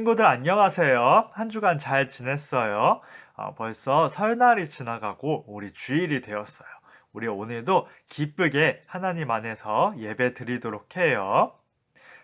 친구들 안녕하세요. 한 주간 잘 지냈어요? 아, 벌써 설날이 지나가고 우리 주일이 되었어요. 우리 오늘도 기쁘게 하나님 안에서 예배 드리도록 해요.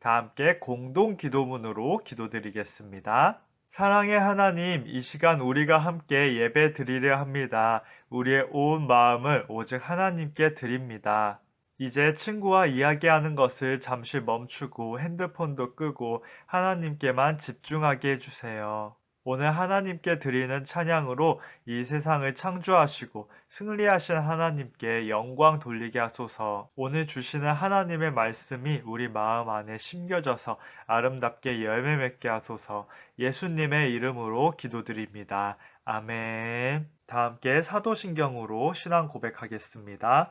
다 함께 공동 기도문으로 기도드리겠습니다. 사랑의 하나님, 이 시간 우리가 함께 예배 드리려 합니다. 우리의 온 마음을 오직 하나님께 드립니다. 이제 친구와 이야기하는 것을 잠시 멈추고 핸드폰도 끄고 하나님께만 집중하게 해주세요. 오늘 하나님께 드리는 찬양으로 이 세상을 창조하시고 승리하신 하나님께 영광 돌리게 하소서. 오늘 주시는 하나님의 말씀이 우리 마음 안에 심겨져서 아름답게 열매 맺게 하소서. 예수님의 이름으로 기도드립니다. 아멘. 다 함께 사도신경으로 신앙 고백하겠습니다.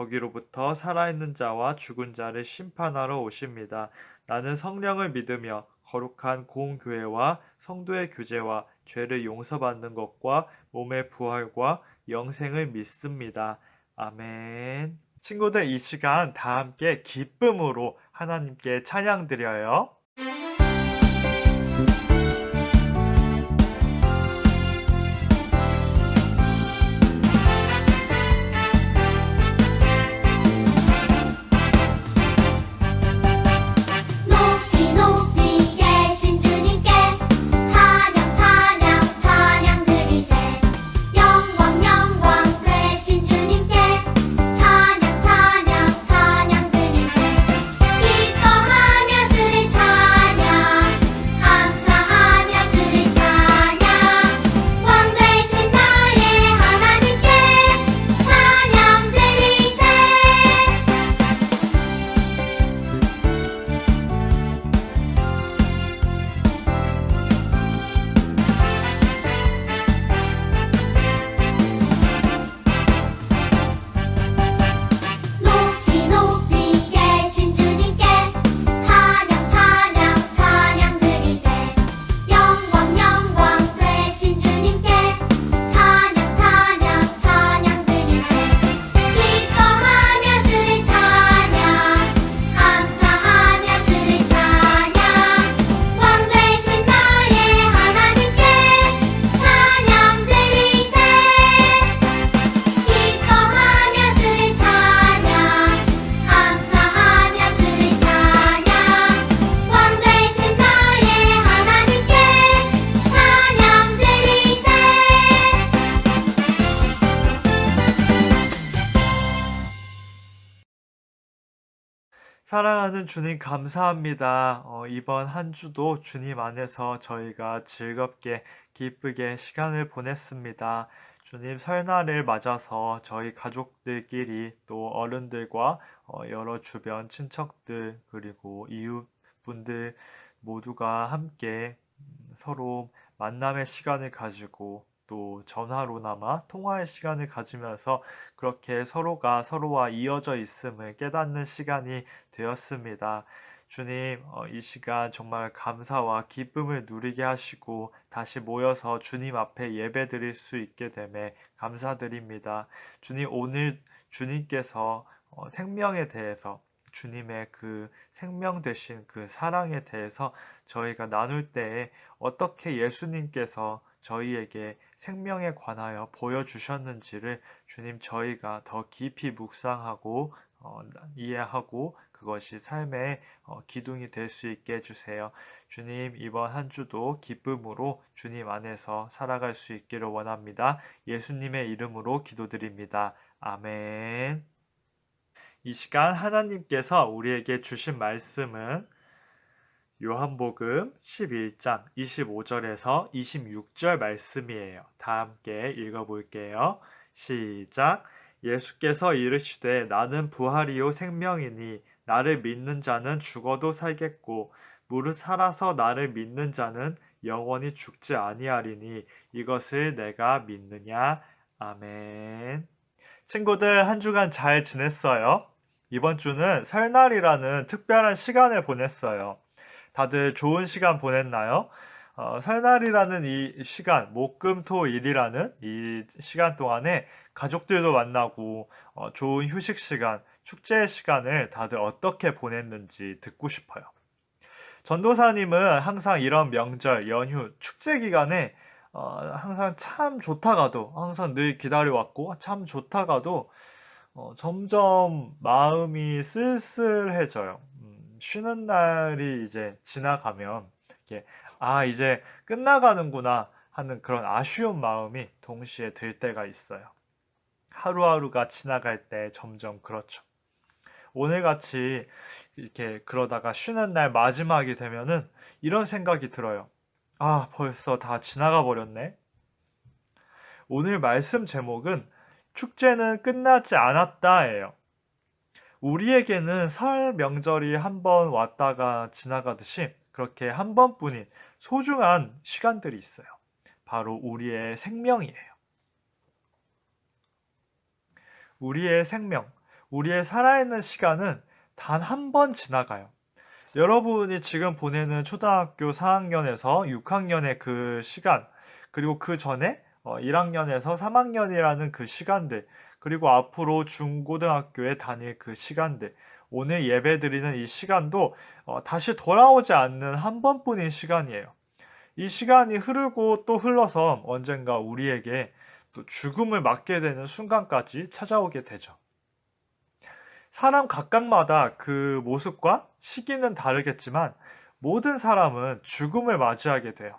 거기로부터 살아있는 자와 죽은 자를 심판하러 오십니다. 나는 성령을 믿으며 거룩한 공교회와 성도의 교제와 죄를 용서받는 것과 몸의 부활과 영생을 믿습니다. 아멘. 친구들 이 시간 다 함께 기쁨으로 하나님께 찬양 드려요. 사랑하는 주님 감사합니다. 어, 이번 한 주도 주님 안에서 저희가 즐겁게 기쁘게 시간을 보냈습니다. 주님 설날을 맞아서 저희 가족들끼리 또 어른들과 어, 여러 주변 친척들 그리고 이웃분들 모두가 함께 음, 서로 만남의 시간을 가지고 또 전화로나마 통화의 시간을 가지면서 그렇게 서로가 서로와 이어져 있음을 깨닫는 시간이 되었습니다. 주님, 어, 이 시간 정말 감사와 기쁨을 누리게 하시고 다시 모여서 주님 앞에 예배 드릴 수 있게 됨에 감사드립니다. 주님, 오늘 주님께서 어, 생명에 대해서 주님의 그 생명 되신 그 사랑에 대해서 저희가 나눌 때에 어떻게 예수님께서 저희에게 생명에 관하여 보여주셨는지를 주님 저희가 더 깊이 묵상하고 어, 이해하고 그것이 삶의 어, 기둥이 될 수 있게 해주세요. 주님 이번 한 주도 기쁨으로 주님 안에서 살아갈 수 있기를 원합니다. 예수님의 이름으로 기도드립니다. 아멘. 이 시간 하나님께서 우리에게 주신 말씀은 요한복음 11장 25절에서 26절 말씀이에요. 다 함께 읽어볼게요. 시작. 예수께서 이르시되 나는 부활이요 생명이니 나를 믿는 자는 죽어도 살겠고 무릇 살아서 나를 믿는 자는 영원히 죽지 아니하리니 이것을 내가 믿느냐? 아멘. 친구들 한 주간 잘 지냈어요? 이번 주는 설날이라는 특별한 시간을 보냈어요. 다들 좋은 시간 보냈나요? 어, 설날이라는 이 시간, 목금토일이라는 이 시간 동안에 가족들도 만나고 어, 좋은 휴식 시간, 축제 시간을 다들 어떻게 보냈는지 듣고 싶어요. 전도사님은 항상 이런 명절, 연휴, 축제 기간에 어, 항상 참 좋다가도 항상 늘 기다려왔고 참 좋다가도 어, 점점 마음이 쓸쓸해져요. 음, 쉬는 날이 이제 지나가면 이게 아 이제 끝나가는구나 하는 그런 아쉬운 마음이 동시에 들 때가 있어요. 하루하루가 지나갈 때 점점 그렇죠. 오늘같이 이렇게 그러다가 쉬는 날 마지막이 되면은 이런 생각이 들어요. 아, 벌써 다 지나가 버렸네. 오늘 말씀 제목은 축제는 끝나지 않았다예요. 우리에게는 설 명절이 한 번 왔다가 지나가듯이 그렇게 한 번뿐인 소중한 시간들이 있어요. 바로 우리의 생명이에요. 우리의 생명, 우리의 살아있는 시간은 단 한 번 지나가요. 여러분이 지금 보내는 초등학교 4학년에서 6학년의 그 시간, 그리고 그 전에 1학년에서 3학년이라는 그 시간들, 그리고 앞으로 중고등학교에 다닐 그 시간들, 오늘 예배 드리는 이 시간도 어, 다시 돌아오지 않는 한 번뿐인 시간이에요. 이 시간이 흐르고 또 흘러서 언젠가 우리에게 또 죽음을 맞게 되는 순간까지 찾아오게 되죠. 사람 각각마다 그 모습과 시기는 다르겠지만 모든 사람은 죽음을 맞이하게 돼요.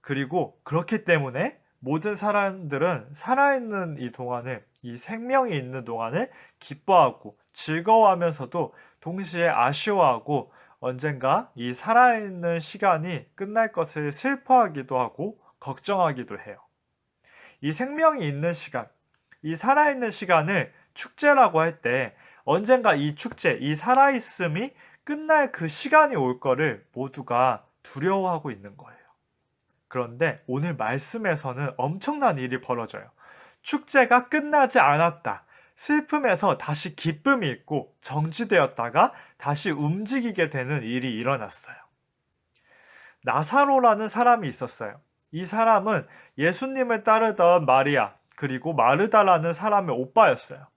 그리고 그렇기 때문에 모든 사람들은 살아있는 이 동안을, 이 생명이 있는 동안을 기뻐하고 즐거워하면서도 동시에 아쉬워하고 언젠가 이 살아있는 시간이 끝날 것을 슬퍼하기도 하고 걱정하기도 해요. 이 생명이 있는 시간, 이 살아있는 시간을 축제라고 할 때 언젠가 이 축제, 이 살아있음이 끝날 그 시간이 올 거를 모두가 두려워하고 있는 거예요. 그런데 오늘 말씀에서는 엄청난 일이 벌어져요. 축제가 끝나지 않았다. 슬픔에서 다시 기쁨이 있고 정지되었다가 다시 움직이게 되는 일이 일어났어요. 나사로라는 사람이 있었어요. 이 사람은 예수님을 따르던 마리아, 그리고 마르다라는 사람의 오빠였어요.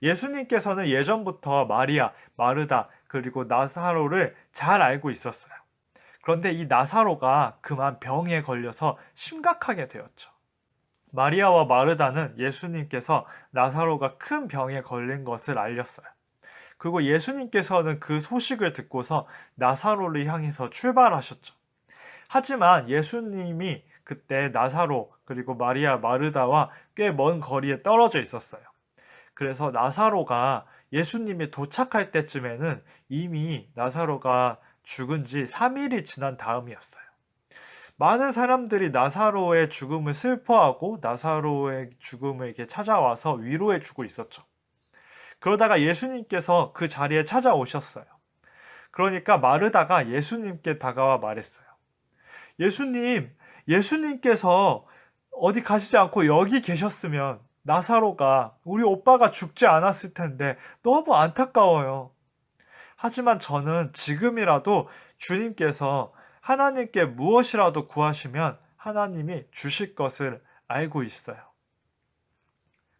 예수님께서는 예전부터 마리아, 마르다, 그리고 나사로를 잘 알고 있었어요. 그런데 이 나사로가 그만 병에 걸려서 심각하게 되었죠. 마리아와 마르다는 예수님께서 나사로가 큰 병에 걸린 것을 알렸어요. 그리고 예수님께서는 그 소식을 듣고서 나사로를 향해서 출발하셨죠. 하지만 예수님이 그때 나사로 그리고 마리아 마르다와 꽤 먼 거리에 떨어져 있었어요. 그래서 나사로가 예수님이 도착할 때쯤에는 이미 나사로가 죽은 지 3일이 지난 다음이었어요. 많은 사람들이 나사로의 죽음을 슬퍼하고 나사로의 죽음을 이렇게 찾아와서 위로해 주고 있었죠. 그러다가 예수님께서 그 자리에 찾아오셨어요. 그러니까 마르다가 예수님께 다가와 말했어요. 예수님, 예수님께서 어디 가시지 않고 여기 계셨으면 나사로가 우리 오빠가 죽지 않았을 텐데 너무 안타까워요. 하지만 저는 지금이라도 주님께서 하나님께 무엇이라도 구하시면 하나님이 주실 것을 알고 있어요.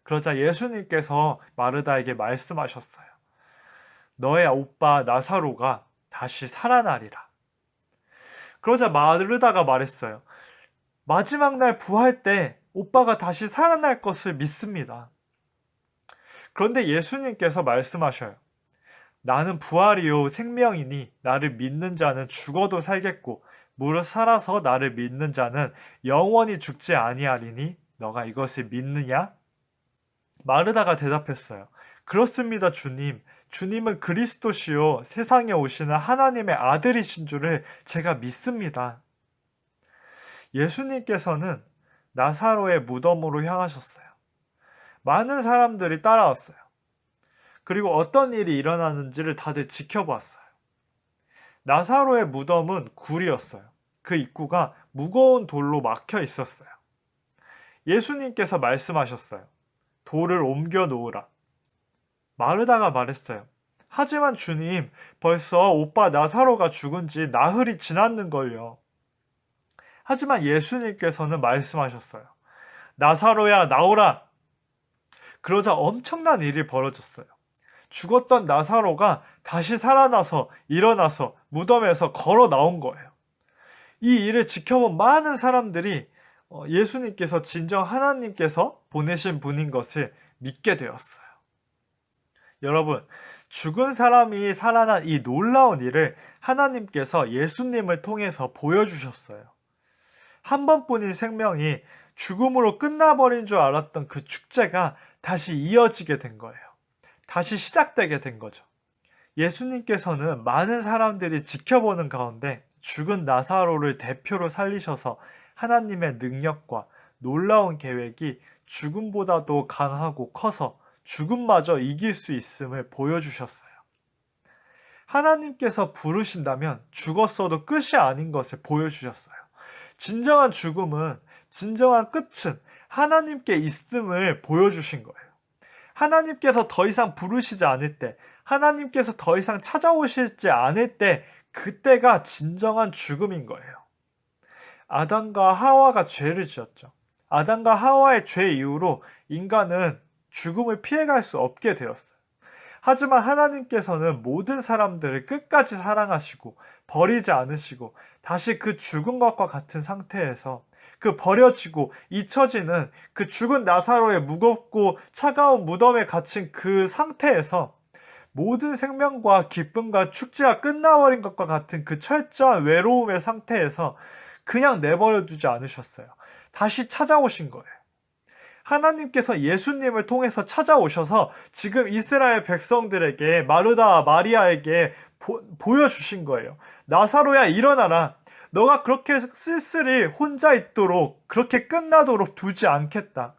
그러자 예수님께서 마르다에게 말씀하셨어요. 너의 오빠 나사로가 다시 살아나리라. 그러자 마르다가 말했어요. 마지막 날 부활 때 오빠가 다시 살아날 것을 믿습니다. 그런데 예수님께서 말씀하셔요. 나는 부활이요 생명이니 나를 믿는 자는 죽어도 살겠고 무릇 살아서 나를 믿는 자는 영원히 죽지 아니하리니 너가 이것을 믿느냐? 마르다가 대답했어요. 그렇습니다, 주님. 주님은 그리스도시요 세상에 오시는 하나님의 아들이신 줄을 제가 믿습니다. 예수님께서는 나사로의 무덤으로 향하셨어요. 많은 사람들이 따라왔어요. 그리고 어떤 일이 일어나는지를 다들 지켜봤어요. 나사로의 무덤은 굴이었어요. 그 입구가 무거운 돌로 막혀 있었어요. 예수님께서 말씀하셨어요. 돌을 옮겨 놓으라. 마르다가 말했어요. 하지만 주님, 벌써 오빠 나사로가 죽은 지 나흘이 지났는걸요. 하지만 예수님께서는 말씀하셨어요. 나사로야, 나오라! 그러자 엄청난 일이 벌어졌어요. 죽었던 나사로가 다시 살아나서 일어나서 무덤에서 걸어 나온 거예요. 이 일을 지켜본 많은 사람들이 어, 예수님께서 진정 하나님께서 보내신 분인 것을 믿게 되었어요. 여러분, 죽은 사람이 살아난 이 놀라운 일을 하나님께서 예수님을 통해서 보여주셨어요. 한 번뿐인 생명이 죽음으로 끝나버린 줄 알았던 그 축제가 다시 이어지게 된 거예요. 다시 시작되게 된 거죠. 예수님께서는 많은 사람들이 지켜보는 가운데 죽은 나사로를 대표로 살리셔서 하나님의 능력과 놀라운 계획이 죽음보다도 강하고 커서 죽음마저 이길 수 있음을 보여주셨어요. 하나님께서 부르신다면 죽었어도 끝이 아닌 것을 보여주셨어요. 진정한 죽음은, 진정한 끝은 하나님께 있음을 보여주신 거예요. 하나님께서 더 이상 부르시지 않을 때, 하나님께서 더 이상 찾아오시지 않을 때, 그때가 진정한 죽음인 거예요. 아담과 하와가 죄를 지었죠. 아담과 하와의 죄 이후로 인간은 죽음을 피해갈 수 없게 되었어요. 하지만 하나님께서는 모든 사람들을 끝까지 사랑하시고 버리지 않으시고 다시 그 죽은 것과 같은 상태에서 그 버려지고 잊혀지는 그 죽은 나사로의 무겁고 차가운 무덤에 갇힌 그 상태에서 모든 생명과 기쁨과 축제가 끝나버린 것과 같은 그 철저한 외로움의 상태에서 그냥 내버려 두지 않으셨어요. 다시 찾아오신 거예요. 하나님께서 예수님을 통해서 찾아오셔서 지금 이스라엘 백성들에게 마르다 마리아에게 보, 여주신 거예요. 나사로야 일어나라. 너가 그렇게 쓸쓸히 혼자 있도록 그렇게 끝나도록 두지 않겠다.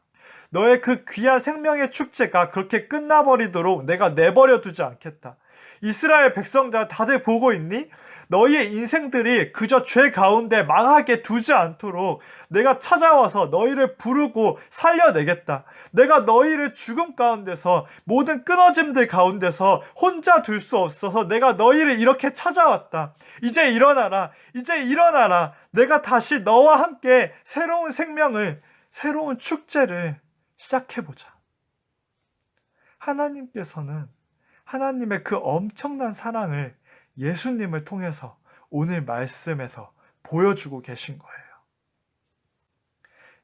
너의 그 귀한 생명의 축제가 그렇게 끝나버리도록 내가 내버려 두지 않겠다. 이스라엘 백성들 다들 보고 있니? 너희의 인생들이 그저 죄 가운데 망하게 두지 않도록 내가 찾아와서 너희를 부르고 살려내겠다. 내가 너희를 죽음 가운데서 모든 끊어짐들 가운데서 혼자 둘 수 없어서 내가 너희를 이렇게 찾아왔다. 이제 일어나라. 이제 일어나라. 내가 다시 너와 함께 새로운 생명을, 새로운 축제를 시작해보자. 하나님께서는 하나님의 그 엄청난 사랑을 예수님을 통해서 오늘 말씀에서 보여주고 계신 거예요.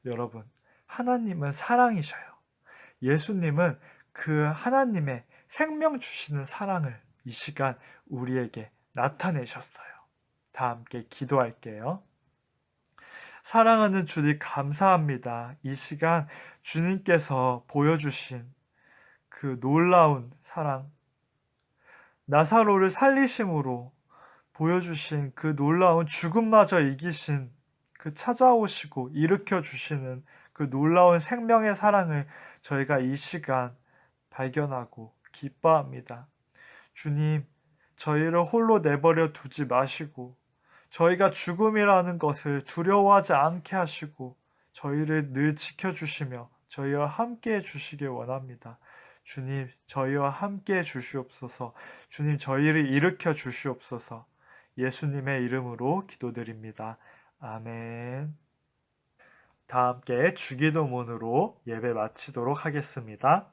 여러분, 하나님은 사랑이셔요. 예수님은 그 하나님의 생명 주시는 사랑을 이 시간 우리에게 나타내셨어요. 다 함께 기도할게요. 사랑하는 주님 감사합니다. 이 시간 주님께서 보여주신 그 놀라운 사랑, 나사로를 살리심으로 보여주신 그 놀라운 죽음마저 이기신 그 찾아오시고 일으켜 주시는 그 놀라운 생명의 사랑을 저희가 이 시간 발견하고 기뻐합니다. 주님, 저희를 홀로 내버려 두지 마시고 저희가 죽음이라는 것을 두려워하지 않게 하시고 저희를 늘 지켜주시며 저희와 함께 해주시길 원합니다. 주님, 저희와 함께 해주시옵소서. 주님, 저희를 일으켜 주시옵소서. 예수님의 이름으로 기도드립니다. 아멘. 다 함께 주기도문으로 예배 마치도록 하겠습니다.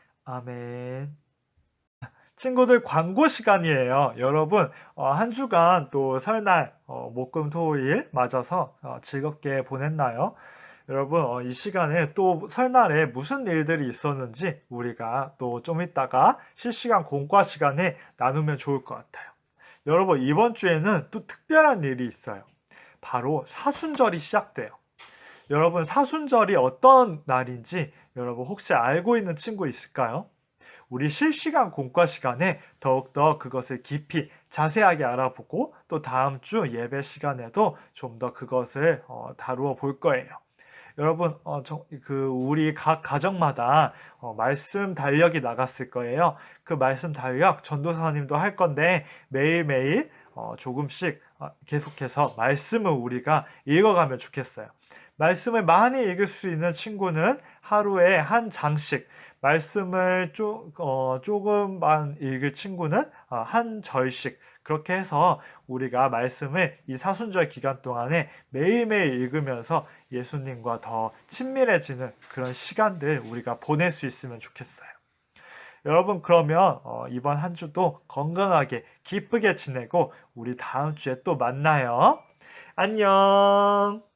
아멘. 친구들 광고 시간이에요. 여러분 어, 한 주간 또 설날 어, 목금 토일 맞아서 어, 즐겁게 보냈나요? 여러분 어, 이 시간에 또 설날에 무슨 일들이 있었는지 우리가 또좀 이따가 실시간 공과 시간에 나누면 좋을 것 같아요. 여러분 이번 주에는 또 특별한 일이 있어요. 바로 사순절이 시작돼요. 여러분, 사순절이 어떤 날인지 여러분 혹시 알고 있는 친구 있을까요? 우리 실시간 공과 시간에 더욱더 그것을 깊이 자세하게 알아보고 또 다음 주 예배 시간에도 좀 더 그것을 어, 다루어 볼 거예요. 여러분, 어, 저- 그 우리 각 가정마다 어, 말씀 달력이 나갔을 거예요. 그 말씀 달력 전도사님도 할 건데 매일매일 어, 조금씩 어, 계속해서 말씀을 우리가 읽어가면 좋겠어요. 말씀을 많이 읽을 수 있는 친구는 하루에 한 장씩, 말씀을 쪼, 어, 조금만 읽을 친구는 어, 한 절씩, 그렇게 해서 우리가 말씀을 이 사순절 기간 동안에 매일매일 읽으면서 예수님과 더 친밀해지는 그런 시간들 우리가 보낼 수 있으면 좋겠어요. 여러분, 그러면 어, 이번 한 주도 건강하게 기쁘게 지내고 우리 다음 주에 또 만나요. 안녕!